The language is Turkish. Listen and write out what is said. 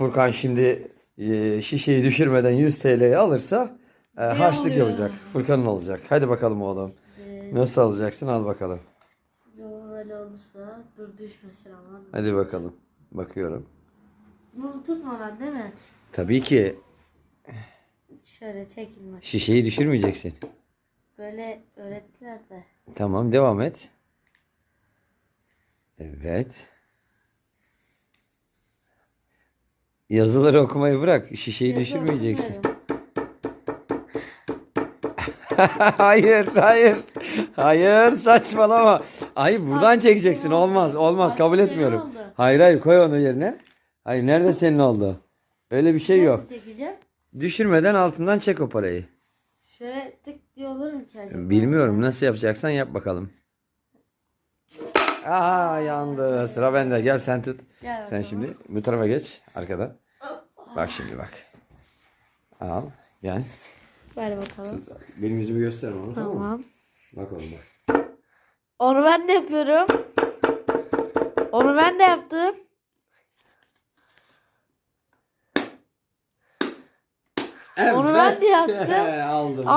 Furkan şimdi e, şişeyi düşürmeden 100 TL'yi alırsa e, harçlık oluyor? yapacak. Furkan'ın olacak. Hadi bakalım oğlum. Ee, Nasıl alacaksın? Al bakalım. böyle olursa dur düşmesin ama. Hadi bakalım. Bakıyorum. Bunu tutmadan değil mi? Tabii ki Şöyle çekilme. şişeyi düşürmeyeceksin. Böyle öğrettiler de. Tamam devam et. Evet. Yazıları okumayı bırak. Şişeyi Yazı düşürmeyeceksin. okumuyorum. hayır, hayır. Hayır, saçmalama. Hayır, buradan çekeceksin. oldu. Olmaz, olmaz. Kabul senin etmiyorum. Hayır, hayır. Koy onu yerine. Hayır, nerede senin oldu? Öyle bir şey yok. Çekeceğim? Düşürmeden altından çek o parayı. Şöyle tık diye olur mu ki acaba? Bilmiyorum. Nasıl yapacaksan yap bakalım. Aa yandı. Sıra bende. Gel sen tut. Gel Sen bakalım. şimdi bu tarafa geç. Arkada. Bak şimdi bak. Al. Gel. Ver bakalım. Tut. Benim yüzümü gösterme onu tamam mı? Tamam. Bak oğlum bak. Onu ben de yapıyorum. Onu ben de yaptım. Onu ben de Evet. yaptım. Aldım. Aa